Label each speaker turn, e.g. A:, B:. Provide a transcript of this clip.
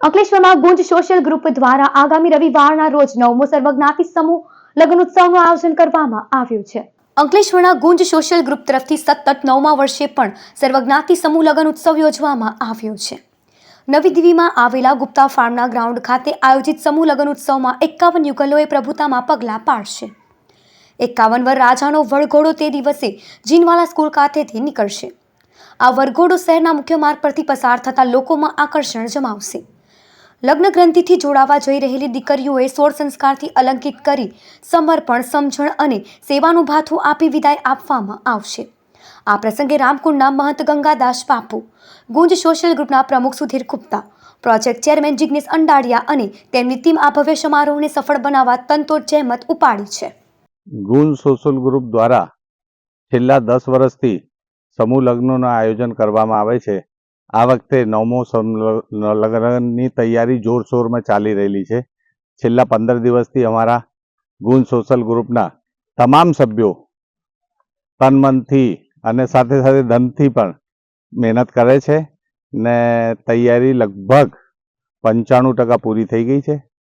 A: અંકલેશ્વરમાં ગુંજ social group દ્વારા આગામી રવિવારના રોજ નવમો સર્વજ્ઞાતિ સમૂહ લગ્ન ઉત્સવનું આયોજન કરવામાં આવ્યું છે. અંકલેશ્વરના ગુંજ સોશિયલ ગ્રુપ તરફથી સતત નવમા વર્ષે પણ સર્વજ્ઞાતિ સમૂહ લગ્ન ઉત્સવ યોજવામાં આવ્યો છે. નવી દિલ્હીમાં આવેલા ગુપ્તા ફાર્મના ગ્રાઉન્ડ ખાતે આયોજિત સમૂહ લગ્ન ઉત્સવમાં એકાવન યુગલોએ પ્રભુતામાં પગલાં પાડશે. એકાવન વર રાજાનો વરઘોડો તે દિવસે જીનવાલા સ્કૂલ ખાતેથી નીકળશે. આ વરઘોડો શહેરના મુખ્ય માર્ગ પરથી પસાર થતા લોકોમાં આકર્ષણ જમાવશે. લગ્ન ગ્રંથિથી જોડાવા જઈ રહેલી દીકરીઓએ સોળ સંસ્કારથી અલંકિત કરી સમર્પણ, સમજણ અને સેવાનું ભાથું આપી વિદાય આપવામાં આવશે. આ પ્રસંગે રામકુંડના મહંત ગંગાદાસ બાપુ, ગુંજ સોશિયલ ગ્રુપના પ્રમુખ સુધીર ગુપ્તા, પ્રોજેક્ટ ચેરમેન જિગ્નેશ અંડાડિયા અને તેમની ટીમ આ ભવ્ય સમારોહને સફળ બનાવવા તનતોડ જહેમત ઉપાડી છે.
B: ગુંજ સોશિયલ ગ્રુપ દ્વારા છેલ્લા દસ વર્ષથી સમૂહ લગ્નોનું આયોજન કરવામાં આવે છે. આ વખતે નવમો લગ્નની તૈયારી જોરશોરમાં ચાલી રહેલી છે. છેલ્લા પંદર દિવસથી અમારા ગુણ સોશિયલ ગ્રુપના તમામ સભ્યો તન મનથી અને સાથે સાથે ધનથી પણ મહેનત કરે છે ને તૈયારી લગભગ પંચાણું ટકા પૂરી થઈ ગઈ છે.